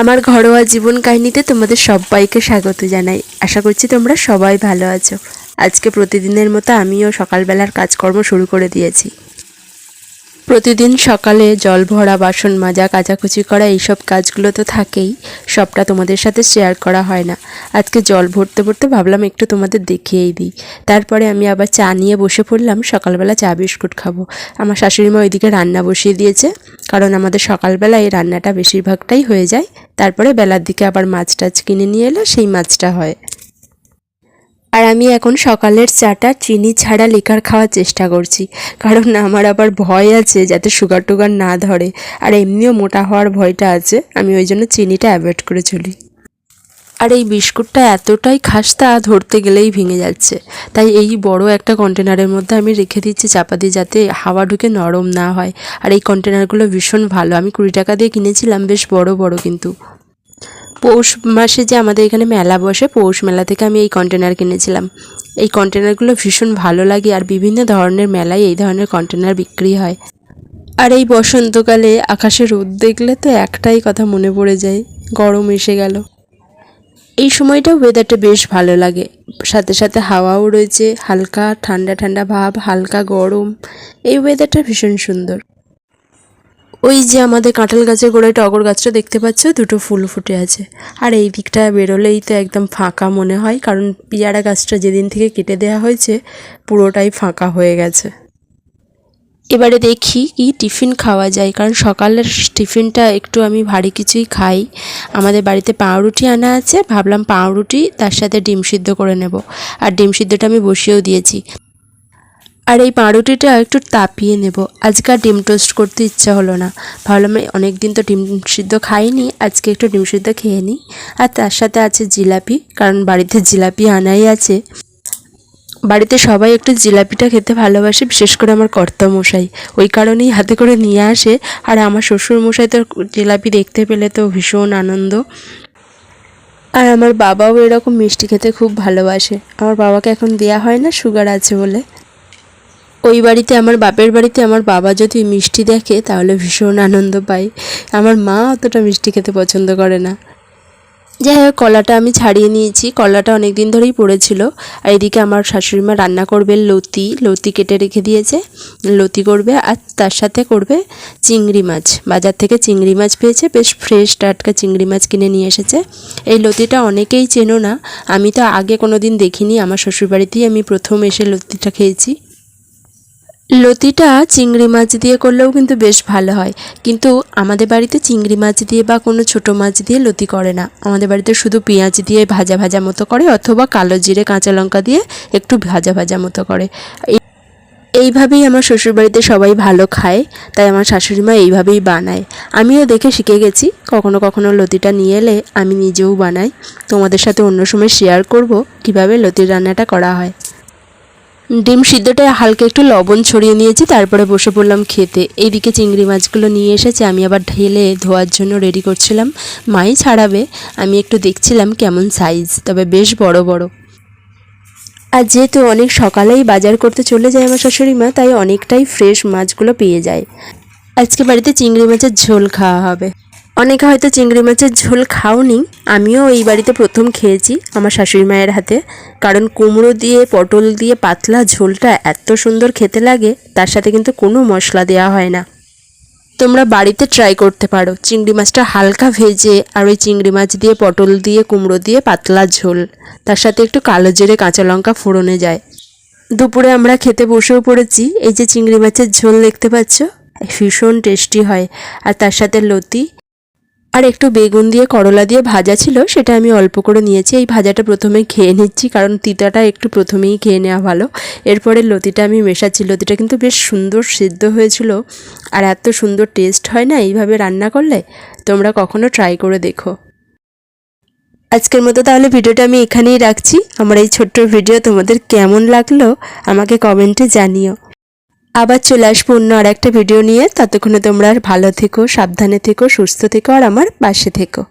আমার ঘরোয়া জীবন কাহিনীতে তোমাদের সবাইকে স্বাগত জানাই। আশা করছি তোমরা সবাই ভালো আছো। আজকে প্রতিদিনের মতো আমিও সকালবেলার কাজকর্ম শুরু করে দিয়েছি। প্রতিদিন সকালে জল ভরা, বাসন মাজা, কাচাকুচি করা, এইসব কাজগুলো তো থাকেই। সবটা তোমাদের সাথে শেয়ার করা হয় না। আজকে জল ভরতে ভরতে ভাবলাম একটু তোমাদের দেখিয়েই দিই। তারপরে আমি আবার চা নিয়ে বসে পড়লাম, সকালবেলা চা বিস্কুট খাব। আমার শাশুড়ি মা ওইদিকে রান্না বসিয়ে দিয়েছে, কারণ আমাদের সকালবেলা এই রান্নাটা বেশিরভাগটাই হয়ে যায়। তারপরে বেলার দিকে আবার মাছ টাছ কিনে নিয়ে এলে, সেই মাছটা হয়। আর আমি এখন সকালের চাটা চিনি ছাড়া লিকার খাওয়ার চেষ্টা করছি। কারণ আমার আবার ভয় আছে যাতে সুগার টুগার না ধরে। আর এমনিও মোটা হওয়ার ভয়টা আছে, আমি ওই জন্য চিনিটা অ্যাভয়েড করে চলি। আর এই বিস্কুটটা এতটাই খাস্তা ধরতে গেলেই ভেঙে যাচ্ছে। তাই এই বড় একটা কন্টেনারের মধ্যে আমি রেখে দিচ্ছি চাপা দিয়ে যাতে হাওয়া ঢুকে নরম না হয়। আর এই কন্টেনারগুলো ভীষণ ভালো। আমি কুড়ি টাকা দিয়ে কিনেছিলাম, বেশ বড় বড় কিন্তু। পৌষ মাসে যে আমাদের এখানে মেলা বসে, পৌষ মেলা থেকে আমি এই কন্টেনার কিনেছিলাম। এই কন্টেনারগুলো ভীষণ ভালো লাগে আর বিভিন্ন ধরনের মেলায় এই ধরনের কন্টেনার বিক্রি হয়। আর এই বসন্তকালে আকাশে রোদ দেখলে তো একটাই কথা মনে পড়ে যায়, গরম এসে গেল। এই সময়টা ওয়েদারটা বেশ ভালো লাগে। সাথে সাথে হাওয়াও রয়েছে, হালকা ঠান্ডা ঠান্ডা ভাব, হালকা গরম। এই ওয়েদারটা ভীষণ সুন্দর। ওই যে আমাদের কাঁঠাল গাছের গোড়ায় টগর গাছটা দেখতে পাচ্ছ? দুটো ফুল ফুটে আছে। আর এই দিকটা বেরোলেই তো একদম ফাঁকা মনে হয়, কারণ পিয়ারা গাছটা যেদিন থেকে কেটে দেওয়া হয়েছে, পুরোটাই ফাঁকা হয়ে গেছে। এবারে দেখি কি টিফিন খাওয়া যায়, কারণ সকালের টিফিনটা একটু আমি ভারী কিছুই খাই। আমাদের বাড়িতে পাউরুটি আনা আছে, ভাবলাম পাউরুটি, তার সাথে ডিম সিদ্ধ করে নেব। আর ডিম সিদ্ধটা আমি বসিয়েও দিয়েছি। আর এই পাউরুটিটা একটু তাপিয়ে নেব। আজকে আর ডিম টোস্ট করতে ইচ্ছা হলো না। ভাবলাম অনেক দিন তো ডিম সিদ্ধ খাইনি, আজকে একটু ডিম সিদ্ধ খেয়ে নিই। আর তার সাথে আছে জিলাপি, কারণ বাড়িতে জিলাপি আনাই আছে। বাড়িতে সবাই একটু জিলাপিটা খেতে ভালোবাসে, বিশেষ করে আমার কর্তামশাই। ওই কারণেই হাতে করে নিয়ে আসে। আর আমার শ্বশুর মশাই তো জিলাপি দেখতে পেলে তো ভীষণ আনন্দ। আর আমার বাবাও এরকম মিষ্টি খেতে খুব ভালোবাসে। আমার বাবাকে এখন দেয়া হয় না, সুগার আছে বলে। ওই বাড়িতে আমার বাপের বাড়িতে আমার বাবা যদি মিষ্টি দেখে, তাহলে ভীষণ আনন্দ পায়। আমার মা অতটা মিষ্টি খেতে পছন্দ করে না। যাই হোক, কলাটা আমি ছাড়িয়ে নিয়েছি। কলাটা অনেক দিন ধরেই পড়েছিল। আর এদিকে আমার শাশুড়ি মা রান্না করবে লতি। লতি কেটে রেখে দিয়েছে। লতি করবে আর তার সাথে করবে চিংড়ি মাছ। বাজার থেকে চিংড়ি মাছ পেয়েছে। বেশ ফ্রেশ টাটকা চিংড়ি মাছ কিনে নিয়ে এসেছে। এই লতিটা অনেকেই চেনো না। আমি তো আগে কোনো দিন দেখিনি। আমার শ্বশুরবাড়িতেই আমি প্রথম এসে লতিটা খেয়েছি। লতিটা চিংড়ি মাছ দিয়ে করলেও কিন্তু বেশ ভালো হয়। কিন্তু আমাদের বাড়িতে চিংড়ি মাছ দিয়ে বা কোনো ছোটো মাছ দিয়ে লতি করে না। আমাদের বাড়িতে শুধু পেঁয়াজ দিয়ে ভাজা ভাজা মতো করে অথবা কালো জিরে, কাঁচা লঙ্কা দিয়ে একটু ভাজা ভাজা মতো করে। এই- এইভাবেই আমার শ্বশুরবাড়িতে সবাই ভালো খায়, তাই আমার শাশুড়ি মা এইভাবেই বানায়। আমিও দেখে শিখে গেছি, কখনো কখনো লতিটা নিয়ে এলে আমি নিজেও বানাই। তোমাদের সাথে অন্য সময় শেয়ার করব কীভাবে লতির রান্নাটা করা হয়। ডিম সিদ্ধটা হালকা একটু লবণ ছড়িয়ে নিয়েছি, তারপরে বসে পড়লাম খেতে। এইদিকে চিংড়ি মাছগুলো নিয়ে এসেছে, আমি আবার ঢেলে ধোয়ার জন্য রেডি করছিলাম। মাই ছাড়াবে, আমি একটু দেখছিলাম কেমন সাইজ তবে বেশ বড় বড়। আর যেহেতু অনেক সকালেই বাজার করতে চলে যায় আমার শাশুড়ি মা, তাই অনেকটাই ফ্রেশ মাছগুলো পেয়ে যায়। আজকে বাড়িতে চিংড়ি মাছের ঝোল খাওয়া হবে। অনেকে হয়তো চিংড়ি মাছের ঝোল খাওনি, আমিও এই বাড়িতে প্রথম খেয়েছি আমার শাশুড়ি মায়ের হাতে। কারণ কুমড়ো দিয়ে, পটল দিয়ে পাতলা ঝোলটা এত সুন্দর খেতে লাগে, তার সাথে কিন্তু কোনো মশলা দেওয়া হয় না। তোমরা বাড়িতে ট্রাই করতে পারো। চিংড়ি মাছটা হালকা ভেজে আর ওই চিংড়ি মাছ দিয়ে, পটল দিয়ে, কুমড়ো দিয়ে পাতলা ঝোল। তার সাথে একটু কালো জিরে, কাঁচা লঙ্কা ফোড়নে যায়। দুপুরে আমরা খেতে বসেও পড়েছি। এই যে চিংড়ি মাছের ঝোল দেখতে পাচ্ছ, ভীষণ টেস্টি হয়। আর তার সাথে লতি আর একটু বেগুন দিয়ে, করলা দিয়ে ভাজা ছিল, সেটা আমি অল্প করে নিয়েছি। এই ভাজাটা প্রথমে খেয়ে নিচ্ছি, কারণ তিতাটা একটু প্রথমেই খেয়ে নেওয়া ভালো। এরপরে লতিটা আমি মেশাচ্ছি। লতিটা কিন্তু বেশ সুন্দর সিদ্ধ হয়েছিল, আর এত সুন্দর টেস্ট হয় না এইভাবে রান্না করলে? তোমরা কখনো ট্রাই করে দেখো। আজকের মতো তাহলে ভিডিওটা আমি এখানেই রাখছি। আমার এই ছোট্ট ভিডিও তোমাদের কেমন লাগল, আমাকে কমেন্টে জানিও। আবার চলে আসব অন্য আর একটা ভিডিও নিয়ে। ততক্ষণে তোমরা ভালো থেকো, সাবধানে থেকো, সুস্থ থেকো, আর আমার পাশে থেকো।